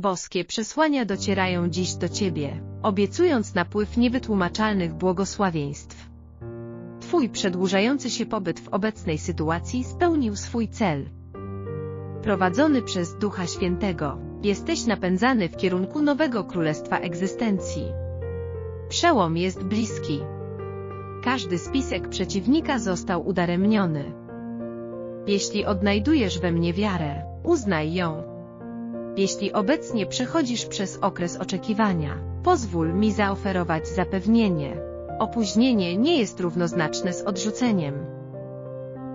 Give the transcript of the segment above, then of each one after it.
Boskie przesłania docierają dziś do Ciebie, obiecując napływ niewytłumaczalnych błogosławieństw. Twój przedłużający się pobyt w obecnej sytuacji spełnił swój cel. Prowadzony przez Ducha Świętego, jesteś napędzany w kierunku nowego królestwa egzystencji. Przełom jest bliski. Każdy spisek przeciwnika został udaremniony. Jeśli odnajdujesz we mnie wiarę, uznaj ją. Jeśli obecnie przechodzisz przez okres oczekiwania, pozwól mi zaoferować zapewnienie. Opóźnienie nie jest równoznaczne z odrzuceniem.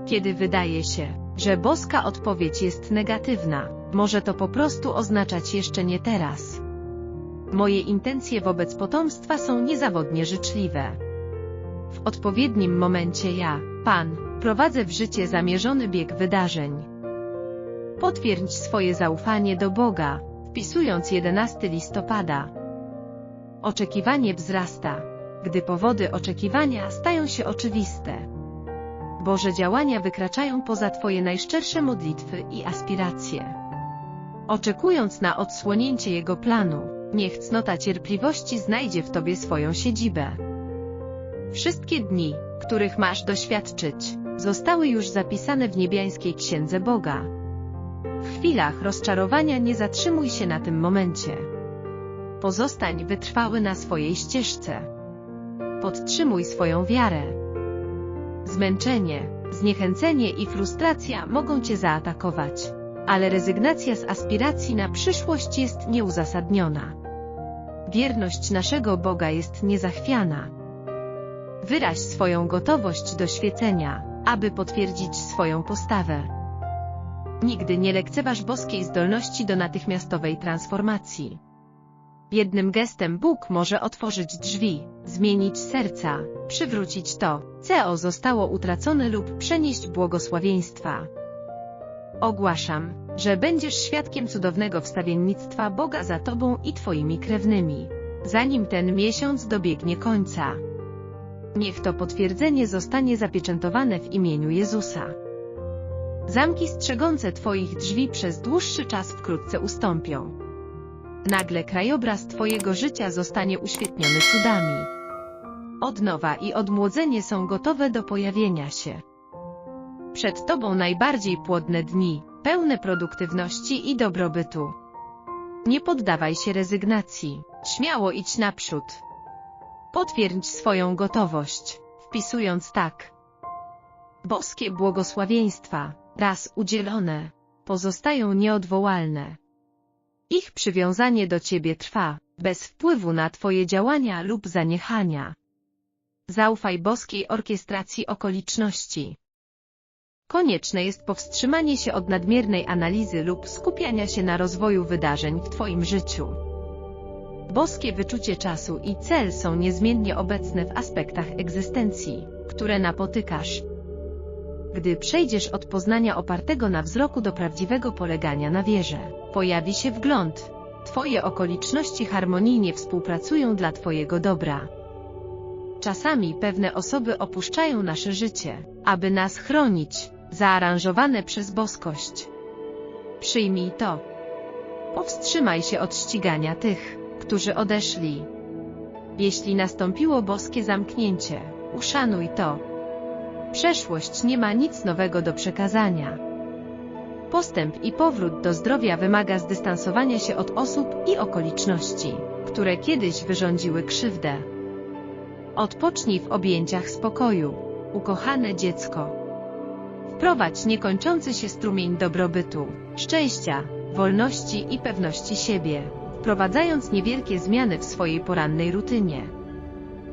Kiedy wydaje się, że boska odpowiedź jest negatywna, może to po prostu oznaczać jeszcze nie teraz. Moje intencje wobec potomstwa są niezawodnie życzliwe. W odpowiednim momencie ja, Pan, prowadzę w życie zamierzony bieg wydarzeń. Potwierdź swoje zaufanie do Boga, wpisując 11 listopada. Oczekiwanie wzrasta, gdy powody oczekiwania stają się oczywiste. Boże działania wykraczają poza Twoje najszczersze modlitwy i aspiracje. Oczekując na odsłonięcie Jego planu, niech cnota cierpliwości znajdzie w Tobie swoją siedzibę. Wszystkie dni, których masz doświadczyć, zostały już zapisane w niebiańskiej Księdze Boga. W chwilach rozczarowania nie zatrzymuj się na tym momencie. Pozostań wytrwały na swojej ścieżce. Podtrzymuj swoją wiarę. Zmęczenie, zniechęcenie i frustracja mogą Cię zaatakować, ale rezygnacja z aspiracji na przyszłość jest nieuzasadniona. Wierność naszego Boga jest niezachwiana. Wyraź swoją gotowość do świecenia, aby potwierdzić swoją postawę. Nigdy nie lekceważ boskiej zdolności do natychmiastowej transformacji. Jednym gestem Bóg może otworzyć drzwi, zmienić serca, przywrócić to, co zostało utracone lub przenieść błogosławieństwa. Ogłaszam, że będziesz świadkiem cudownego wstawiennictwa Boga za Tobą i Twoimi krewnymi, zanim ten miesiąc dobiegnie końca. Niech to potwierdzenie zostanie zapieczętowane w imieniu Jezusa. Zamki strzegące Twoich drzwi przez dłuższy czas wkrótce ustąpią. Nagle krajobraz Twojego życia zostanie uświetniony cudami. Odnowa i odmłodzenie są gotowe do pojawienia się. Przed Tobą najbardziej płodne dni, pełne produktywności i dobrobytu. Nie poddawaj się rezygnacji, śmiało idź naprzód. Potwierdź swoją gotowość, wpisując tak. Boskie błogosławieństwa, raz udzielone, pozostają nieodwołalne. Ich przywiązanie do Ciebie trwa, bez wpływu na Twoje działania lub zaniechania. Zaufaj boskiej orkiestracji okoliczności. Konieczne jest powstrzymanie się od nadmiernej analizy lub skupiania się na rozwoju wydarzeń w Twoim życiu. Boskie wyczucie czasu i cel są niezmiennie obecne w aspektach egzystencji, które napotykasz. Gdy przejdziesz od poznania opartego na wzroku do prawdziwego polegania na wierze, pojawi się wgląd. Twoje okoliczności harmonijnie współpracują dla Twojego dobra. Czasami pewne osoby opuszczają nasze życie, aby nas chronić, zaaranżowane przez boskość. Przyjmij to. Powstrzymaj się od ścigania tych, którzy odeszli. Jeśli nastąpiło boskie zamknięcie, uszanuj to. Przeszłość nie ma nic nowego do przekazania. Postęp i powrót do zdrowia wymaga zdystansowania się od osób i okoliczności, które kiedyś wyrządziły krzywdę. Odpocznij w objęciach spokoju, ukochane dziecko. Wprowadź niekończący się strumień dobrobytu, szczęścia, wolności i pewności siebie, wprowadzając niewielkie zmiany w swojej porannej rutynie.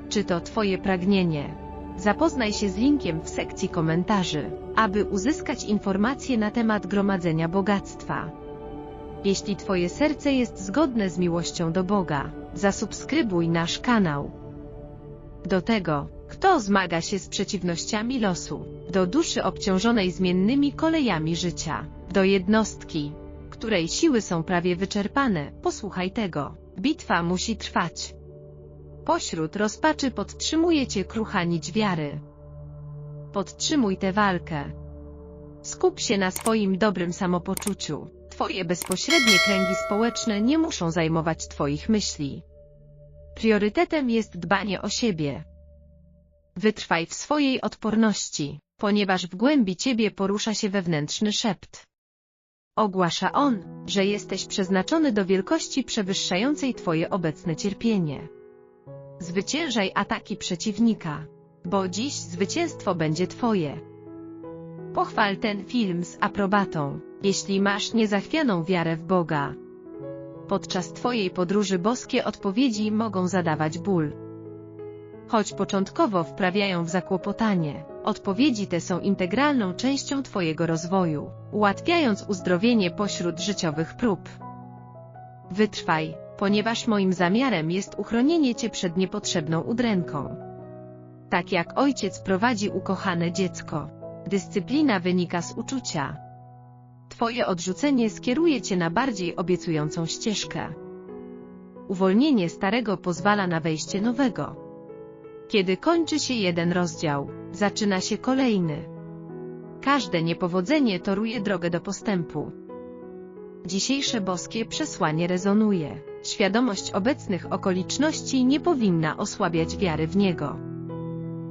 Czy to Twoje pragnienie? Zapoznaj się z linkiem w sekcji komentarzy, aby uzyskać informacje na temat gromadzenia bogactwa. Jeśli Twoje serce jest zgodne z miłością do Boga, zasubskrybuj nasz kanał. Do tego, kto zmaga się z przeciwnościami losu, do duszy obciążonej zmiennymi kolejami życia, do jednostki, której siły są prawie wyczerpane, posłuchaj tego. Bitwa musi trwać. Pośród rozpaczy podtrzymuje cię krucha nić wiary. Podtrzymuj tę walkę. Skup się na swoim dobrym samopoczuciu. Twoje bezpośrednie kręgi społeczne nie muszą zajmować Twoich myśli. Priorytetem jest dbanie o siebie. Wytrwaj w swojej odporności, ponieważ w głębi Ciebie porusza się wewnętrzny szept. Ogłasza on, że jesteś przeznaczony do wielkości przewyższającej Twoje obecne cierpienie. Zwyciężaj ataki przeciwnika, bo dziś zwycięstwo będzie Twoje. Pochwal ten film z aprobatą, jeśli masz niezachwianą wiarę w Boga. Podczas Twojej podróży boskie odpowiedzi mogą zadawać ból. Choć początkowo wprawiają w zakłopotanie, odpowiedzi te są integralną częścią Twojego rozwoju, ułatwiając uzdrowienie pośród życiowych prób. Wytrwaj, ponieważ moim zamiarem jest uchronienie Cię przed niepotrzebną udręką. Tak jak ojciec prowadzi ukochane dziecko. Dyscyplina wynika z uczucia. Twoje odrzucenie skieruje Cię na bardziej obiecującą ścieżkę. Uwolnienie starego pozwala na wejście nowego. Kiedy kończy się jeden rozdział, zaczyna się kolejny. Każde niepowodzenie toruje drogę do postępu. Dzisiejsze boskie przesłanie rezonuje. Świadomość obecnych okoliczności nie powinna osłabiać wiary w Niego.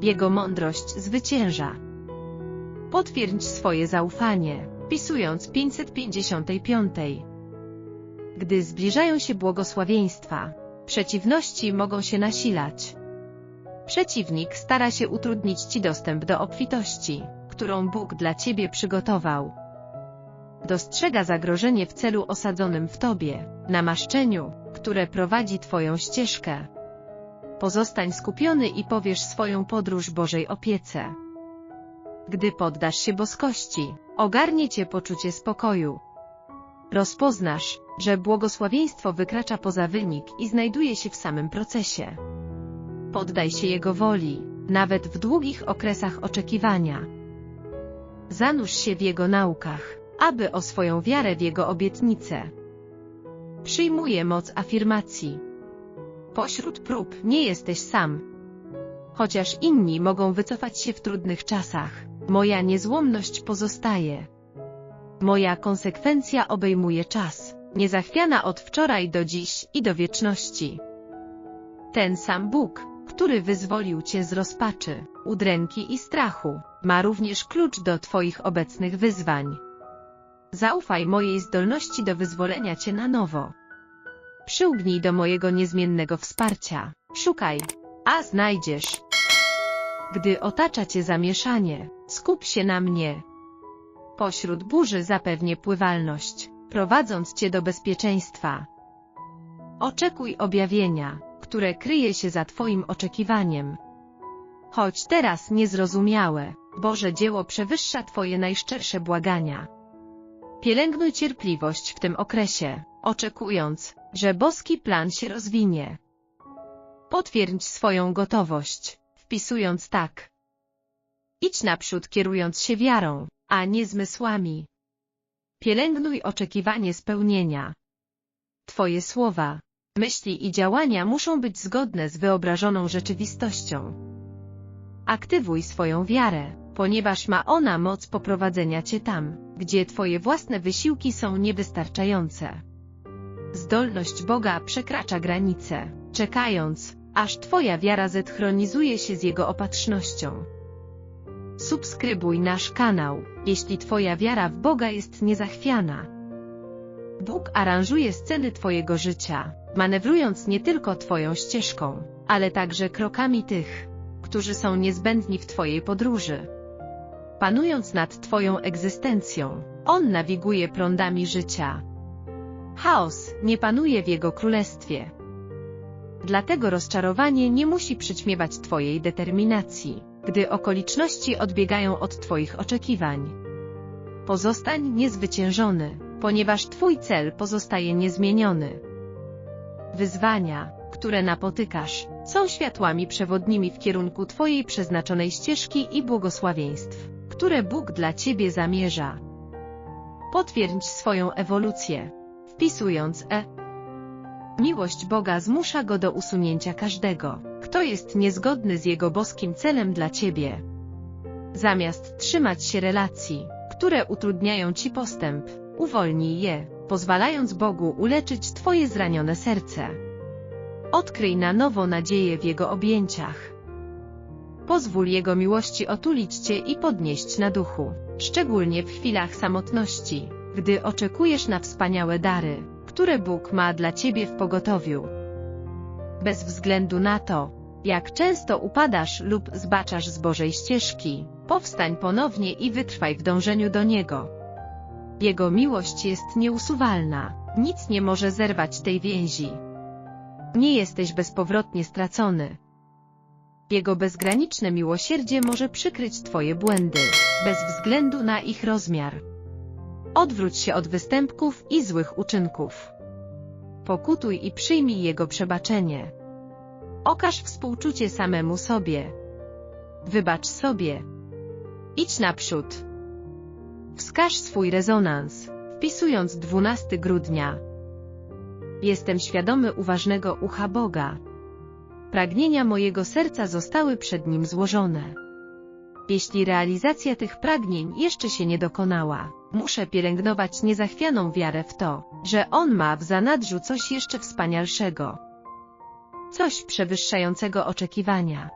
Jego mądrość zwycięża. Potwierdź swoje zaufanie, pisując 555. Gdy zbliżają się błogosławieństwa, przeciwności mogą się nasilać. Przeciwnik stara się utrudnić Ci dostęp do obfitości, którą Bóg dla Ciebie przygotował. Dostrzega zagrożenie w celu osadzonym w Tobie, namaszczeniu, które prowadzi Twoją ścieżkę. Pozostań skupiony i powiesz swoją podróż Bożej opiece. Gdy poddasz się boskości, ogarnie Cię poczucie spokoju. Rozpoznasz, że błogosławieństwo wykracza poza wynik i znajduje się w samym procesie. Poddaj się Jego woli, nawet w długich okresach oczekiwania. Zanurz się w Jego naukach, aby o swoją wiarę w Jego obietnice. Przyjmuję moc afirmacji. Pośród prób nie jesteś sam. Chociaż inni mogą wycofać się w trudnych czasach, moja niezłomność pozostaje. Moja konsekwencja obejmuje czas, niezachwiana od wczoraj do dziś i do wieczności. Ten sam Bóg, który wyzwolił Cię z rozpaczy, udręki i strachu, ma również klucz do Twoich obecnych wyzwań. Zaufaj mojej zdolności do wyzwolenia Cię na nowo. Przyłgnij do mojego niezmiennego wsparcia. Szukaj, a znajdziesz. Gdy otacza Cię zamieszanie, skup się na mnie. Pośród burzy zapewnię pływalność, prowadząc Cię do bezpieczeństwa. Oczekuj objawienia, które kryje się za Twoim oczekiwaniem. Choć teraz niezrozumiałe, Boże dzieło przewyższa Twoje najszczersze błagania. Pielęgnuj cierpliwość w tym okresie, oczekując, że boski plan się rozwinie. Potwierdź swoją gotowość, wpisując tak. Idź naprzód kierując się wiarą, a nie zmysłami. Pielęgnuj oczekiwanie spełnienia. Twoje słowa, myśli i działania muszą być zgodne z wyobrażoną rzeczywistością. Aktywuj swoją wiarę, ponieważ ma ona moc poprowadzenia Cię tam, gdzie Twoje własne wysiłki są niewystarczające. Zdolność Boga przekracza granice, czekając, aż Twoja wiara zetchronizuje się z Jego opatrznością. Subskrybuj nasz kanał, jeśli Twoja wiara w Boga jest niezachwiana. Bóg aranżuje sceny Twojego życia, manewrując nie tylko Twoją ścieżką, ale także krokami tych, którzy są niezbędni w Twojej podróży. Panując nad Twoją egzystencją, On nawiguje prądami życia. Chaos nie panuje w Jego królestwie. Dlatego rozczarowanie nie musi przyćmiewać Twojej determinacji, gdy okoliczności odbiegają od Twoich oczekiwań. Pozostań niezwyciężony, ponieważ Twój cel pozostaje niezmieniony. Wyzwania, które napotykasz, są światłami przewodnimi w kierunku Twojej przeznaczonej ścieżki i błogosławieństw, które Bóg dla Ciebie zamierza. Potwierdź swoją ewolucję, wpisując E. Miłość Boga zmusza Go do usunięcia każdego, kto jest niezgodny z Jego boskim celem dla Ciebie. Zamiast trzymać się relacji, które utrudniają Ci postęp, uwolnij je, pozwalając Bogu uleczyć Twoje zranione serce. Odkryj na nowo nadzieję w Jego objęciach. Pozwól Jego miłości otulić Cię i podnieść na duchu, szczególnie w chwilach samotności, gdy oczekujesz na wspaniałe dary, które Bóg ma dla Ciebie w pogotowiu. Bez względu na to, jak często upadasz lub zbaczasz z Bożej ścieżki, powstań ponownie i wytrwaj w dążeniu do Niego. Jego miłość jest nieusuwalna, nic nie może zerwać tej więzi. Nie jesteś bezpowrotnie stracony. Jego bezgraniczne miłosierdzie może przykryć Twoje błędy, bez względu na ich rozmiar. Odwróć się od występków i złych uczynków. Pokutuj i przyjmij Jego przebaczenie. Okaż współczucie samemu sobie. Wybacz sobie. Idź naprzód. Wskaż swój rezonans, wpisując 12 grudnia. Jestem świadomy uważnego ucha Boga. Pragnienia mojego serca zostały przed Nim złożone. Jeśli realizacja tych pragnień jeszcze się nie dokonała, muszę pielęgnować niezachwianą wiarę w to, że On ma w zanadrzu coś jeszcze wspanialszego. Coś przewyższającego oczekiwania.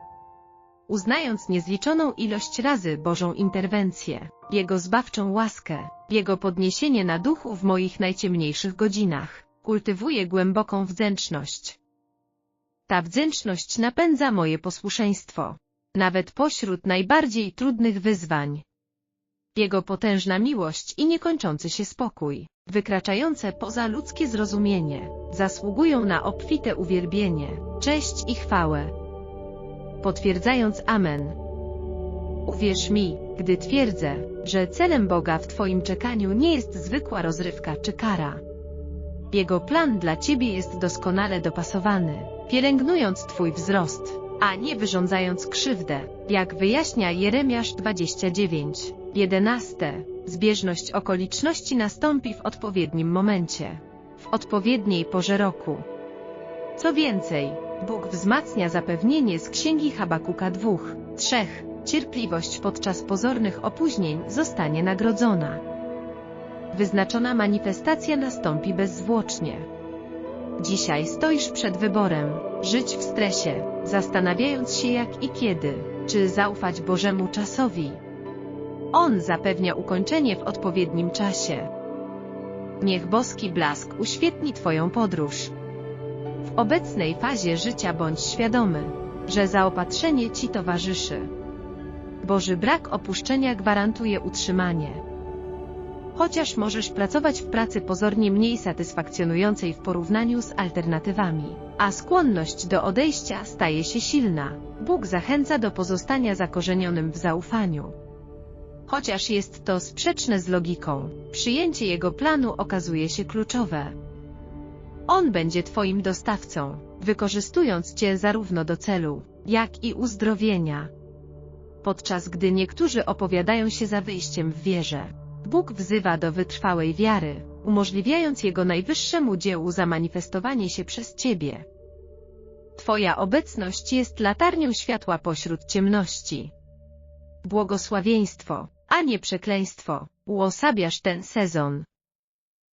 Uznając niezliczoną ilość razy Bożą interwencję, Jego zbawczą łaskę, Jego podniesienie na duchu w moich najciemniejszych godzinach, kultywuję głęboką wdzięczność. Ta wdzięczność napędza moje posłuszeństwo, nawet pośród najbardziej trudnych wyzwań. Jego potężna miłość i niekończący się spokój, wykraczające poza ludzkie zrozumienie, zasługują na obfite uwielbienie, cześć i chwałę. Potwierdzając Amen. Uwierz mi, gdy twierdzę, że celem Boga w Twoim czekaniu nie jest zwykła rozrywka czy kara. Jego plan dla Ciebie jest doskonale dopasowany, pielęgnując Twój wzrost, a nie wyrządzając krzywdę, jak wyjaśnia Jeremiasz 29, 11. Zbieżność okoliczności nastąpi w odpowiednim momencie, w odpowiedniej porze roku. Co więcej, Bóg wzmacnia zapewnienie z Księgi Habakuka 2, 3. Cierpliwość podczas pozornych opóźnień zostanie nagrodzona. Wyznaczona manifestacja nastąpi bezzwłocznie. Dzisiaj stoisz przed wyborem, żyć w stresie, zastanawiając się jak i kiedy, czy zaufać Bożemu czasowi. On zapewnia ukończenie w odpowiednim czasie. Niech boski blask uświetni Twoją podróż. W obecnej fazie życia bądź świadomy, że zaopatrzenie Ci towarzyszy. Boży brak opuszczenia gwarantuje utrzymanie. Chociaż możesz pracować w pracy pozornie mniej satysfakcjonującej w porównaniu z alternatywami, a skłonność do odejścia staje się silna, Bóg zachęca do pozostania zakorzenionym w zaufaniu. Chociaż jest to sprzeczne z logiką, przyjęcie Jego planu okazuje się kluczowe. On będzie Twoim dostawcą, wykorzystując Cię zarówno do celu, jak i uzdrowienia. Podczas gdy niektórzy opowiadają się za wyjściem w wierze, Bóg wzywa do wytrwałej wiary, umożliwiając Jego najwyższemu dziełu zamanifestowanie się przez Ciebie. Twoja obecność jest latarnią światła pośród ciemności. Błogosławieństwo, a nie przekleństwo, uosabiasz ten sezon.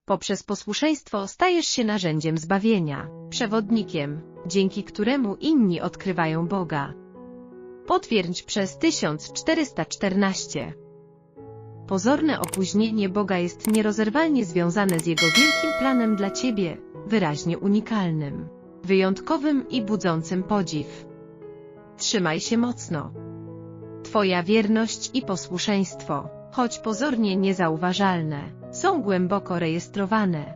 Poprzez posłuszeństwo stajesz się narzędziem zbawienia, przewodnikiem, dzięki któremu inni odkrywają Boga. Potwierdź przez 1414 Pozorne opóźnienie Boga jest nierozerwalnie związane z Jego wielkim planem dla Ciebie, wyraźnie unikalnym, wyjątkowym i budzącym podziw. Trzymaj się mocno. Twoja wierność i posłuszeństwo, choć pozornie niezauważalne, są głęboko rejestrowane.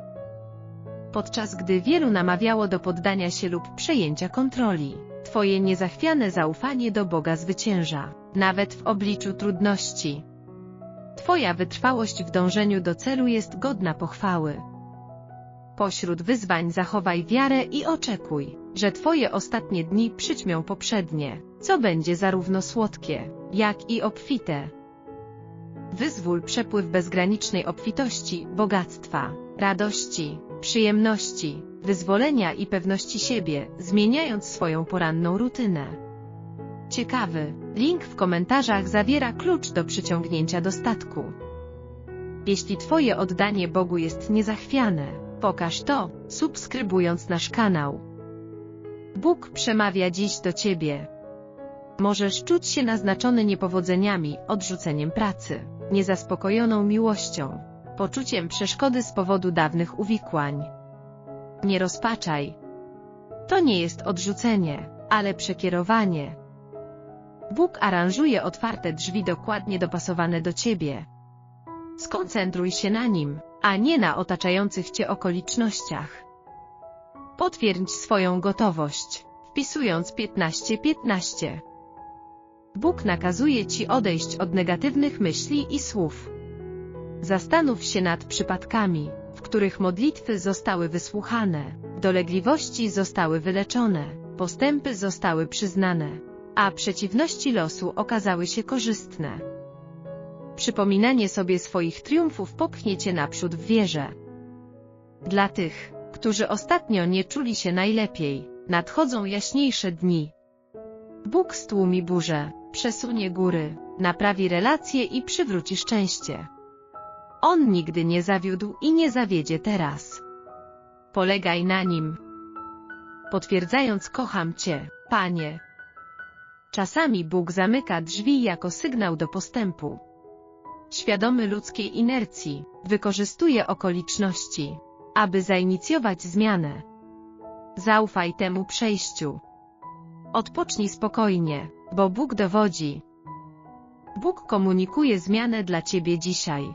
Podczas gdy wielu namawiało do poddania się lub przejęcia kontroli, Twoje niezachwiane zaufanie do Boga zwycięża, nawet w obliczu trudności. Twoja wytrwałość w dążeniu do celu jest godna pochwały. Pośród wyzwań zachowaj wiarę i oczekuj, że Twoje ostatnie dni przyćmią poprzednie, co będzie zarówno słodkie, jak i obfite. Wyzwól przepływ bezgranicznej obfitości, bogactwa, radości, przyjemności, wyzwolenia i pewności siebie, zmieniając swoją poranną rutynę. Ciekawy, link w komentarzach zawiera klucz do przyciągnięcia dostatku. Jeśli Twoje oddanie Bogu jest niezachwiane, pokaż to, subskrybując nasz kanał. Bóg przemawia dziś do Ciebie. Możesz czuć się naznaczony niepowodzeniami, odrzuceniem pracy, niezaspokojoną miłością, poczuciem przeszkody z powodu dawnych uwikłań. Nie rozpaczaj. To nie jest odrzucenie, ale przekierowanie. Bóg aranżuje otwarte drzwi dokładnie dopasowane do Ciebie. Skoncentruj się na nim, a nie na otaczających Cię okolicznościach. Potwierdź swoją gotowość, wpisując 15-15. 15. Bóg nakazuje Ci odejść od negatywnych myśli i słów. Zastanów się nad przypadkami, w których modlitwy zostały wysłuchane, dolegliwości zostały wyleczone, postępy zostały przyznane, a przeciwności losu okazały się korzystne. Przypominanie sobie swoich triumfów popchnie Cię naprzód w wierze. Dla tych, którzy ostatnio nie czuli się najlepiej, nadchodzą jaśniejsze dni. Bóg stłumi burzę, przesunie góry, naprawi relacje i przywróci szczęście. On nigdy nie zawiódł i nie zawiedzie teraz. Polegaj na nim. Potwierdzając kocham Cię, Panie. Czasami Bóg zamyka drzwi jako sygnał do postępu. Świadomy ludzkiej inercji, wykorzystuje okoliczności, aby zainicjować zmianę. Zaufaj temu przejściu. Odpocznij spokojnie, bo Bóg dowodzi. Bóg komunikuje zmianę dla Ciebie dzisiaj.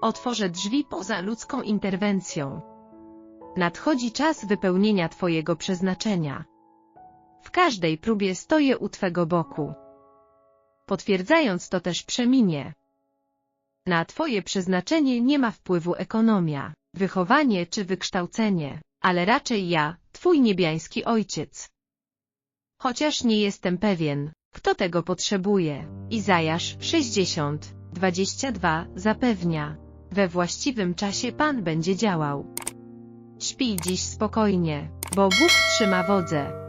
Otworzę drzwi poza ludzką interwencją. Nadchodzi czas wypełnienia Twojego przeznaczenia. W każdej próbie stoję u Twego boku. Potwierdzając to też przeminie. Na Twoje przeznaczenie nie ma wpływu ekonomia, wychowanie czy wykształcenie, ale raczej ja, Twój niebiański Ojciec. Chociaż nie jestem pewien, kto tego potrzebuje. Izajasz 60, 22 zapewnia. We właściwym czasie Pan będzie działał. Śpij dziś spokojnie, bo Bóg trzyma wodze.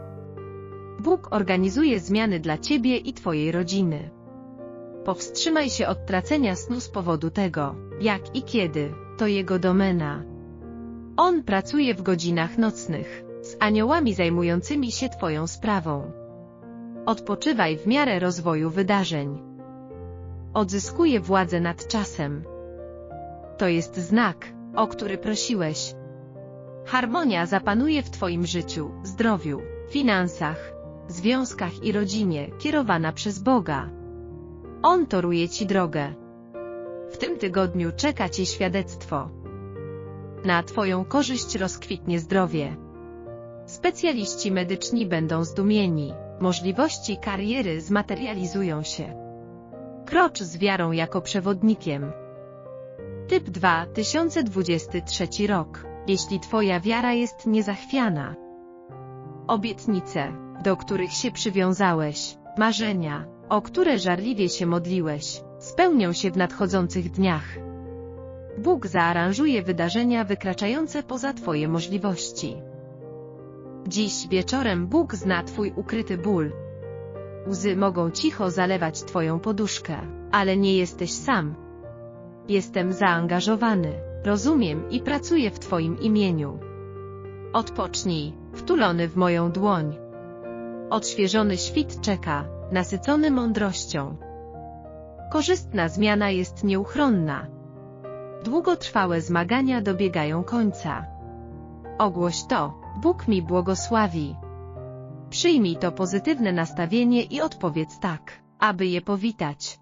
Bóg organizuje zmiany dla Ciebie i Twojej rodziny. Powstrzymaj się od tracenia snu z powodu tego, jak i kiedy, to Jego domena. On pracuje w godzinach nocnych, z aniołami zajmującymi się Twoją sprawą. Odpoczywaj w miarę rozwoju wydarzeń. Odzyskuję władzę nad czasem. To jest znak, o który prosiłeś. Harmonia zapanuje w Twoim życiu, zdrowiu, finansach, związkach i rodzinie, kierowana przez Boga. On toruje Ci drogę. W tym tygodniu czeka Cię świadectwo. Na Twoją korzyść rozkwitnie zdrowie. Specjaliści medyczni będą zdumieni, możliwości kariery zmaterializują się. Krocz z wiarą jako przewodnikiem. Typ 2023 rok. Jeśli Twoja wiara jest niezachwiana. Obietnice, do których się przywiązałeś, marzenia, o które żarliwie się modliłeś, spełnią się w nadchodzących dniach. Bóg zaaranżuje wydarzenia wykraczające poza Twoje możliwości. Dziś wieczorem Bóg zna Twój ukryty ból. Łzy mogą cicho zalewać Twoją poduszkę, ale nie jesteś sam. Jestem zaangażowany, rozumiem i pracuję w Twoim imieniu. Odpocznij, wtulony w moją dłoń. Odświeżony świt czeka, nasycony mądrością. Korzystna zmiana jest nieuchronna. Długotrwałe zmagania dobiegają końca. Ogłoś to, Bóg mi błogosławi. Przyjmij to pozytywne nastawienie i odpowiedz tak, aby je powitać.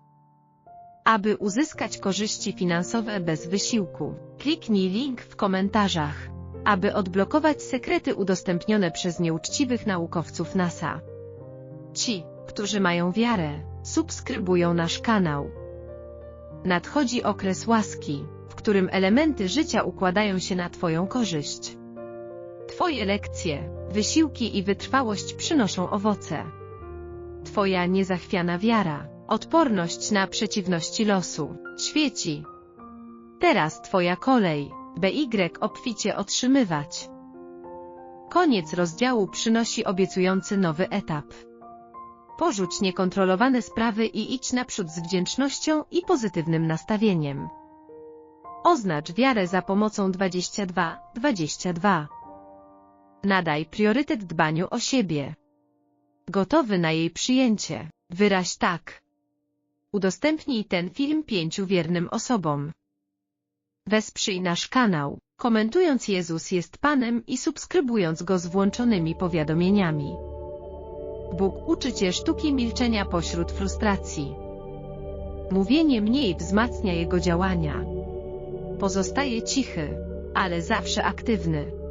Aby uzyskać korzyści finansowe bez wysiłku, kliknij link w komentarzach. Aby odblokować sekrety udostępnione przez nieuczciwych naukowców NASA. Ci, którzy mają wiarę, subskrybują nasz kanał. Nadchodzi okres łaski, w którym elementy życia układają się na Twoją korzyść. Twoje lekcje, wysiłki i wytrwałość przynoszą owoce. Twoja niezachwiana wiara, odporność na przeciwności losu, świeci. Teraz Twoja kolej, BY obficie otrzymywać. Koniec rozdziału przynosi obiecujący nowy etap. Porzuć niekontrolowane sprawy i idź naprzód z wdzięcznością i pozytywnym nastawieniem. Oznacz wiarę za pomocą 22, 22. Nadaj priorytet dbaniu o siebie. Gotowy na jej przyjęcie. Wyraź tak. Udostępnij ten film pięciu wiernym osobom. Wesprzyj nasz kanał, komentując Jezus jest Panem i subskrybując go z włączonymi powiadomieniami. Bóg uczy Cię sztuki milczenia pośród frustracji. Mówienie mniej wzmacnia Jego działania. Pozostaje cichy, ale zawsze aktywny.